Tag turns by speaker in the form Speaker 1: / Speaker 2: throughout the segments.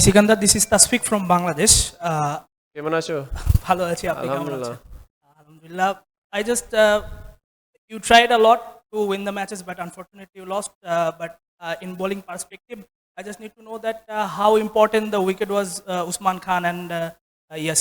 Speaker 1: Sikandar, this is Tasfik from Bangladesh. Uh,
Speaker 2: কেমন আছো
Speaker 1: ভালো আছি আপনি কেমন আছেন আলহামদুলিল্লাহ I just uh, you tried a lot to win the matches but unfortunately you lost uh, but uh, in bowling perspective I just need to know that uh, how important the wicket was uh, Usman Khan and uh, uh,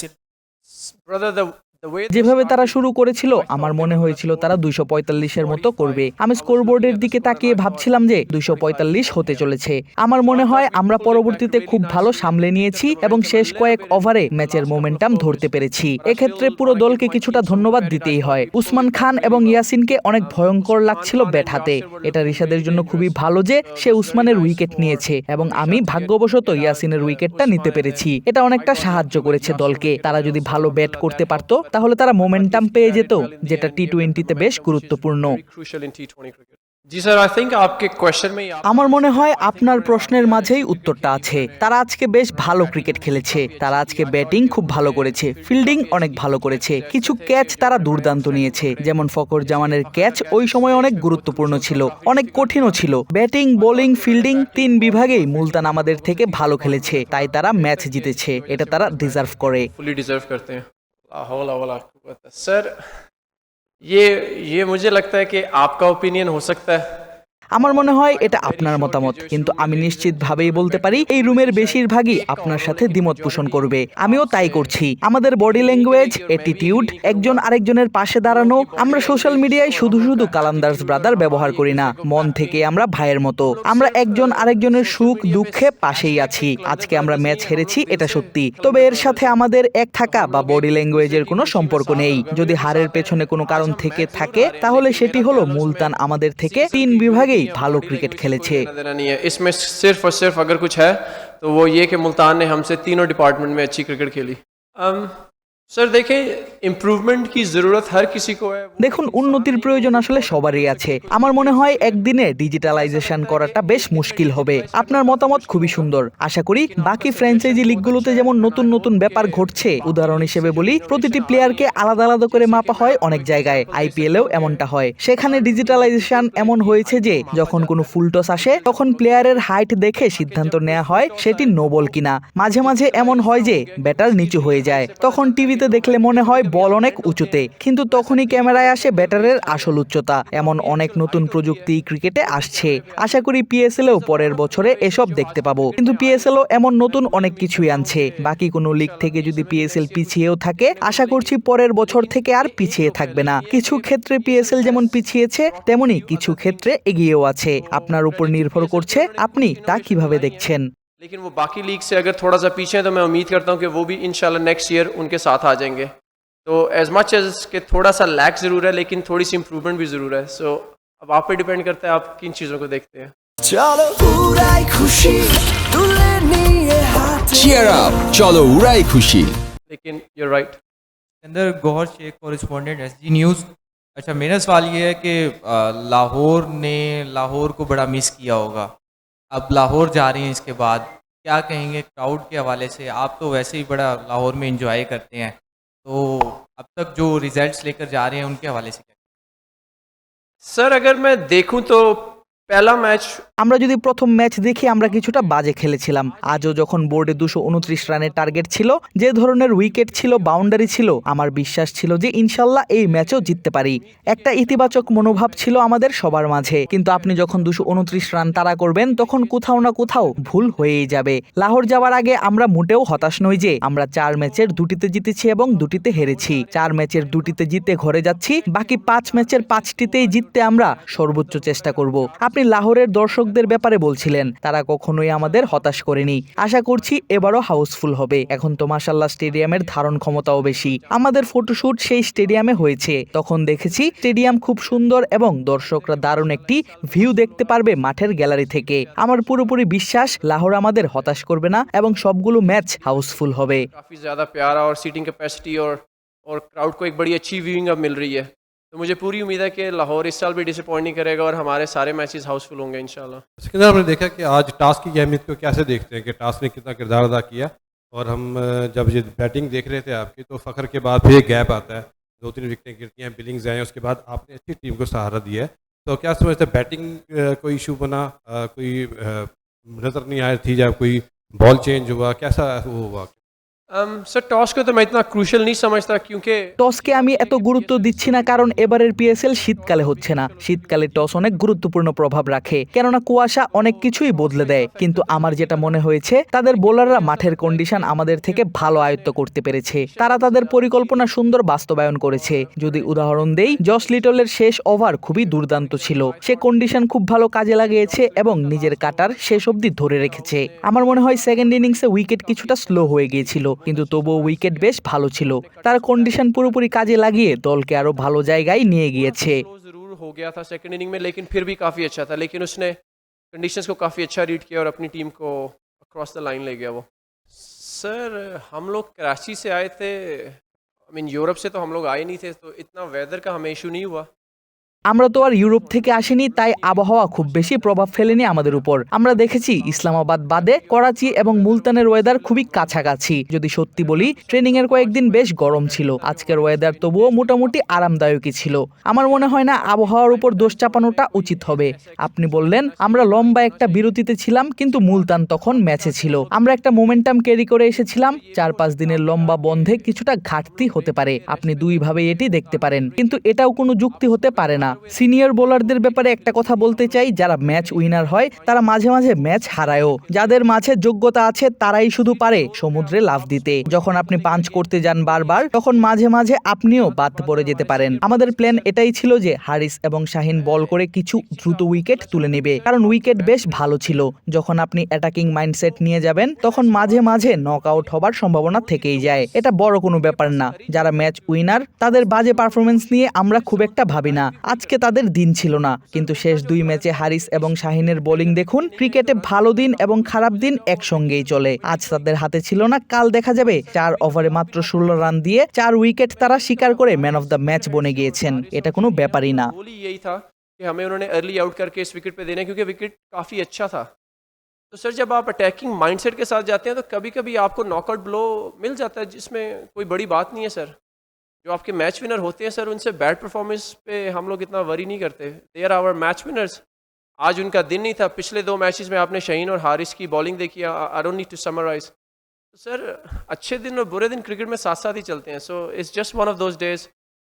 Speaker 2: brother the
Speaker 3: যেভাবে তারা শুরু করেছিল আমার মনে হয়েছিল তারা দুইশো পঁয়তাল্লিশের মতো করবে। আমি স্কোরবোর্ডের দিকে তাকিয়ে ভাবছিলাম যে দুইশো পঁয়তাল্লিশ হতে চলেছে। আমার মনে হয় আমরা পরবর্তীতে খুব ভালো সামলে নিয়েছি এবং শেষ কয়েক ওভারে ম্যাচের মোমেন্টাম ধরতে পেরেছি। এক্ষেত্রে পুরো দলকে কিছুটা ধন্যবাদ দিতেই হয়। উসমান খান এবং ইয়াসিনকে অনেক ভয়ঙ্কর লাগছিল ব্যাট হাতে। এটা রিশাদের জন্য খুবই ভালো যে সে উসমানের উইকেট নিয়েছে এবং আমি ভাগ্যবশত ইয়াসিনের উইকেটটা নিতে পেরেছি এটা অনেকটা সাহায্য করেছে দলকে তারা যদি ভালো ব্যাট করতে পারতো তাহলে তারা মোমেন্টাম পেয়ে যেত যেটা টি টোয়েন্টিতে বেশ গুরুত্বপূর্ণ। আমার মনে হয় আপনার প্রশ্নের মাঝেই উত্তরটা আছে। তারা আজকে বেশ ভালো ক্রিকেট খেলেছে। তারা আজকে ব্যাটিং খুব ভালো করেছে। ফিল্ডিং অনেক ভালো করেছে। কিছু ক্যাচ তারা দুর্দান্ত নিয়েছে। যেমন ফকর জামানের ক্যাচ ওই সময় অনেক গুরুত্বপূর্ণ ছিল। অনেক কঠিনও ছিল। ব্যাটিং বোলিং ফিল্ডিং তিন বিভাগেই মুলতান আমাদের থেকে ভালো খেলেছে। তাই তারা ম্যাচ জিতেছে। এটা তারা ডিজার্ভ করে।
Speaker 2: फुली डिजर्व करते हैं ला हौला वला सर, ये ये मुझे लगता है कि आपका ओपिनियन हो सकता है।
Speaker 3: আমার মনে হয় এটা আপনার মতামত, কিন্তু আমি নিশ্চিতভাবেই বলতে পারি এই রুমের বেশিরভাগই আপনার সাথে দ্বিমত পোষণ করবে। আমিও তাই করছি। আমাদের বডি ল্যাঙ্গুয়েজ অ্যাটিটিউড একজন আরেকজনের পাশে দাঁড়ানো, আমরা সোশ্যাল মিডিয়ায় শুধু শুধু কালান্দার্স ব্রাদার ব্যবহার করি না, মন থেকে আমরা ভাইয়ের মতো। আমরা একজন আরেকজনের সুখ দুঃখে পাশেই আছি। আজকে আমরা ম্যাচ হেরেছি, এটা সত্যি। তবে এর সাথে আমাদের এক থাকা বা বডি ল্যাঙ্গুয়েজের কোনো সম্পর্ক নেই। যদি হারের পেছনে কোনো কারণ থেকে থাকে, তাহলে সেটি হলো মুলতান আমাদের থেকে তিন বিভাগেই ভালো ক্রিকেট খেলেছে
Speaker 2: लेना देना नहीं है इसमें सिर्फ और सिर्फ अगर कुछ है तो वो ये कि मुल्तान ने हमसे तीनों डिपार्टमेंट में अच्छी क्रिकेट खेली um, सर देखें
Speaker 3: দেখুন, উন্নতির প্রয়োজন আসলে সবারই আছে। আমার মনে হয় একদিনে ডিজিটালাইজেশন করাটা বেশ মুশকিল হবে। আপনার মতামত খুবই সুন্দর। আশা করি বাকি ফ্র্যাঞ্চাইজি লিগগুলোতে যেমন নতুন নতুন ব্যাপার ঘটছে, উদাহরণ হিসেবে বলি, প্রতিটি প্লেয়ারকে আলাদা আলাদা করে মাপা হয় অনেক জায়গায়। আইপিএলেও এমনটা হয়। সেখানে ডিজিটালাইজেশন এমন হয়েছে যে, যখন কোনো ফুলটস আসে, তখন প্লেয়ারের হাইট দেখে সিদ্ধান্ত নেওয়া হয় সেটি নোবল কিনা। মাঝে মাঝে এমন হয় যে ব্যাটার নিচু হয়ে যায়। তখন টিভিতে দেখলে মনে হয় বল অনেক উঁচুতে কিন্তু তখনই ক্যামেরায় আসে ব্যাটারের আসল উচ্চতা এমন অনেক নতুন প্রযুক্তি ক্রিকেটে আসছে আশা করি পিএসএলও পরের বছরে এসব দেখতে পাবো কিন্তু পিএসএলও এমন নতুন অনেক কিছুই আনছে বাকি কোনো লিগ থেকে যদি পিএসএল পিছিয়েও থাকে আশা করছি পরের বছর থেকে আর পিছিয়ে থাকবে না কিছু ক্ষেত্রে পিএসএল যেমন পিছিয়েছে তেমনি কিছু ক্ষেত্রে এগিয়েও আছে আপনার উপর নির্ভর করছে আপনি তা কিভাবে দেখছেন
Speaker 2: लेकिन वो बाकी लीग से अगर थोड़ा सा पीछे हैं तो मैं उम्मीद करता हूँ कि वो भी इंशाल्लाह नेक्स्ट ईयर उनके साथ आ जाएंगे तो एज मच एज के थोड़ा सा लैक ज़रूर है लेकिन थोड़ी सी इम्प्रूवमेंट भी ज़रूर है। सो अब आप पे डिपेंड करता है आप किन चीज़ों को देखते हैं?
Speaker 4: चलो। उड़ाई खुशी
Speaker 5: चीयर अप चलो उड़ाई खुशी।
Speaker 2: लेकिन यू राइट
Speaker 6: अंदर Gaur Shaikh correspondent S G news अच्छा मेरा सवाल ये है कि लाहौर ने लाहौर को बड़ा मिस किया होगा। अब लाहौर जा रही हैं इसके बाद। क्या कहेंगे क्राउड के हवाले से? आप तो वैसे ही बड़ा लाहौर में इंजॉय करते हैं। तो अब तक जो रिजल्ट्स लेकर जा रहे हैं, उनके हवाले से क्या?
Speaker 2: सर, अगर मैं देखूँ तो পেলা ম্যাচ
Speaker 3: আমরা যদি প্রথম ম্যাচ দেখি আমরা কিছুটা বাজে খেলেছিলাম। আজও যখন বোর্ডে দুশো উনত্রিশ রানের টার্গেট ছিল, যে ধরনের উইকেট ছিল, বাউন্ডারি ছিল, আমার বিশ্বাস ছিল যে ইনশাল্লাহ এই ম্যাচও জিততে পারি। একটা ইতিবাচক মনোভাব ছিল আমাদের সবার মাঝে। কিন্তু আপনি যখন দুশো উনত্রিশ রান তারা করবেন, তখন কোথাও না কোথাও ভুল হয়েই যাবে। লাহোর যাওয়ার আগে আমরা মোটেও হতাশ নই যে আমরা চার ম্যাচের দুটিতে জিতেছি এবং দুটিতে হেরেছি। চার ম্যাচের দুটিতে জিতে ঘরে যাচ্ছি, বাকি পাঁচ ম্যাচের পাঁচটিতেই জিততে আমরা সর্বোচ্চ চেষ্টা করব। আপনি লাহোরের দর্শকদের ব্যাপারে বলছিলেন তারা কখনোই আমাদের হতাশ করেনি আশা করছি এবারও হাউসফুল হবে এখন তো মাসাল্লাহ স্টেডিয়ামের ধারণ ক্ষমতাও বেশি আমাদের ফটোশুট সেই স্টেডিয়ামে হয়েছে তখন দেখেছি স্টেডিয়াম খুব সুন্দর এবং দর্শকরা দারুণ একটি ভিউ দেখতে পারবে মাঠের গ্যালারি থেকে আমার পুরোপুরি বিশ্বাস লাহোর আমাদের হতাশ করবে না এবং সবগুলো ম্যাচ হাউসফুল হবে
Speaker 2: काफ़ी ज़्यादा प्यारा और सीटिंग कैपेसिटी और और क्राउड को एक बड़ी अच्छी व्यूइंग अब मिल रही है तो मुझे पूरी उम्मीद है कि लाहौर इस साल भी डिसअपॉइंट नहीं करेगा और हमारे सारे मैचेस हाउसफुल होंगे, इंशाल्लाह।
Speaker 7: सिकंदर आपने देखा कि आज टास्क की अहमियत को कैसे देखते हैं कि टास्क ने कितना किरदार अदा किया? और हम जब ये बैटिंग देख रहे थे आपकी तो फ़खर के बाद फिर एक गैप आता है। दो तीन विकेटें गिरती हैं बिलिंग्स आए उसके बाद आपने अच्छी टीम को सहारा दिया है। तो क्या समझते हैं बैटिंग कोई इशू बना? कोई नज़र नहीं आया, थी जब कोई बॉल चेंज हुआ, कैसा वो हुआ?
Speaker 2: um, सर टॉस को तो मैं इतना क्रूशल नहीं समझता क्योंकि
Speaker 3: টসকে আমি এত গুরুত্ব দিচ্ছি না কারণ এবারের পিএসএল শীতকালে হচ্ছে না শীতকালে টস অনেক গুরুত্বপূর্ণ প্রভাব রাখে কেননা কুয়াশা অনেক কিছুই বদলে দেয় কিন্তু আমার যেটা মনে হয়েছে তাদের বোলাররা মাঠের কন্ডিশন আমাদের থেকে ভালো আয়ত্ত করতে পেরেছে তারা তাদের পরিকল্পনা সুন্দর বাস্তবায়ন করেছে যদি উদাহরণ দেই জস লিটলের শেষ ওভার খুবই দুর্দান্ত ছিল সে কন্ডিশন খুব ভালো কাজে লাগিয়েছে এবং নিজের কাটার শেষ অবধি ধরে রেখেছে আমার মনে হয় সেকেন্ড ইনিংসে উইকেট কিছুটা স্লো হয়ে গিয়েছিল কিন্তু তবুও উইকেট বেশ ভালো ছিল তার কন্ডিশন পুরোপুরি কাজে লাগিয়ে দলকে আরো ভালো জায়গায় নিয়ে গিয়েছে
Speaker 2: स्लो जरूर हो गया था सेकंड इनिंग में लेकिन फिर भी काफ़ी अच्छा था लेकिन उसने कंडीशंस को काफ़ी अच्छा रीड किया और अपनी टीम को अक्रॉस द लाइन ले गया वो सर हम लोग कराची से आए थे आई मीन यूरोप से तो हम लोग आए नहीं थे तो इतना वेदर का हमें इशू नहीं हुआ
Speaker 3: আমরা তো আর ইউরোপ থেকে আসিনি, তাই আবহাওয়া খুব বেশি প্রভাব ফেলেনি আমাদের উপর। আমরা দেখেছি ইসলামাবাদ বাদে করাচি এবং মুলতানের ওয়েদার খুবই কাছাকাছি। যদি সত্যি বলি ট্রেনিং এর কয়েকদিন বেশ গরম ছিল। আজকের ওয়েদার তবুও মোটামুটি আরামদায়কই ছিল। আমার মনে হয় না আবহাওয়ার উপর দোষ চাপানোটা উচিত হবে। আপনি বললেন, আমরা লম্বা একটা বিরতিতে ছিলাম, কিন্তু মুলতান তখন ম্যাচে ছিল। আমরা একটা মোমেন্টাম ক্যারি করে এসেছিলাম। চার পাঁচ দিনের লম্বা বন্ধে কিছুটা ঘাটতি হতে পারে। আপনি দুইভাবে এটি দেখতে পারেন। কিন্তু এটাও কোনো যুক্তি হতে পারে না। সিনিয়র বোলারদের ব্যাপারে একটা কথা বলতে চাই, যারা ম্যাচ উইনার হয়, তারা মাঝে মাঝে ম্যাচ হারায়ও। যাদের মাঝে যোগ্যতা আছে, তারাই শুধু পারে সমুদ্রে লাফ দিতে। যখন আপনি পাঞ্চ করতে যান বারবার, তখন মাঝে মাঝে আপনিও বাদ পড়ে যেতে পারেন। আমাদের প্ল্যান এটাই ছিল যে হারিস এবং শাহিন বল করে কিছু দ্রুত উইকেট তুলে নেবে। কারণ উইকেট বেশ ভালো ছিল। যখন আপনি অ্যাটাকিং মাইন্ডসেট নিয়ে যাবেন, তখন মাঝে মাঝে নক আউট হবার সম্ভাবনা থেকেই যায়। এটা বড় কোনো ব্যাপার না। যারা ম্যাচ উইনার, তাদের বাজে পারফরমেন্স নিয়ে আমরা খুব একটা ভাবি না। আজকে তাদের দিন ছিল না কিন্তু শেষ দুই ম্যাচে হারিস এবং শাহিনের বোলিং দেখুন ক্রিকেটে ভালো দিন এবং খারাপ দিন একসঙ্গেই চলে আজ তাদের হাতে ছিল না কাল দেখা যাবে চার ওভারে মাত্র ষোলো রান দিয়ে চার উইকেট তারা শিকার করে ম্যান অফ দ্য ম্যাচ বনে গিয়েছেন এটা কোনো ব্যাপারই না
Speaker 2: गोल ही यही था कि हमें उन्होंने अर्ली आउट करके इस विकेट पे देना क्योंकि विकेट काफ़ी अच्छा था तो सर जब आप अटैकिंग माइंडसेट के साथ जाते हैं तो कभी कभी आपको नॉकआउट ब्लो मिल जाता है जिसमें कोई बड़ी बात नहीं है सर जो आपके मैच विनर होते हैं सर उनसे बैड परफॉर्मेंस पे हम लोग इतना वरी नहीं करते। They are our match winners आज उनका दिन नहीं था। पिछले दो मैचेस में आपने शहीन और हारिस की बॉलिंग देखी I don't need to summarise तो सर अच्छे दिन और बुरे दिन क्रिकेट में साथ साथ ही चलते हैं। So it's just one of those days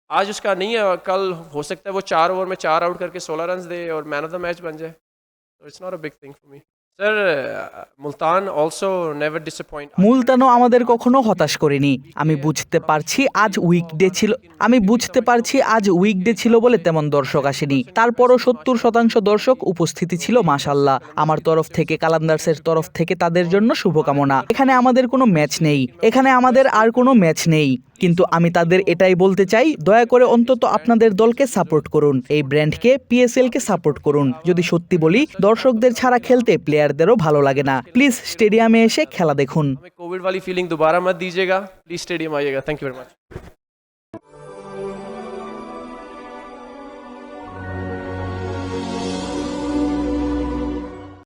Speaker 2: आज उसका नहीं है। कल हो सकता है वो चार ओवर में चार आउट करके सोलह रन दे और मैन ऑफ़ द मैच बन जाए। It's not a big thing for me
Speaker 3: মুলতানও আমাদের কখনো হতাশ করেনি। আমি বুঝতে পারছি আজ উইকডে ছিল, আমি বুঝতে পারছি আজ উইকডে ছিল বলে তেমন দর্শক আসেনি। তারপরও সত্তর শতাংশ দর্শক উপস্থিতি ছিল মাসাল্লাহ আমার তরফ থেকে, কালান্দার্সের তরফ থেকে তাদের জন্য শুভকামনা। এখানে আমাদের কোনো ম্যাচ নেই। এখানে আমাদের আর কোনো ম্যাচ নেই। কিন্তু আমি তাদের এটাই বলতে চাই, দয়া করে অন্তত আপনাদের দলকে সাপোর্ট করুন। এই ব্র্যান্ডকে পিএসএলকে সাপোর্ট করুন। যদি সত্যি বলি, দর্শকদের ছাড়া খেলতে প্লেয়ার প্লেয়ারদেরও ভালো লাগে না প্লিজ স্টেডিয়ামে এসে খেলা দেখুন
Speaker 2: हमें कोविड वाली फीलिंग दोबारा मत दीजिएगा प्लीज स्टेडियम आइएगा थैंक यू वेरी मच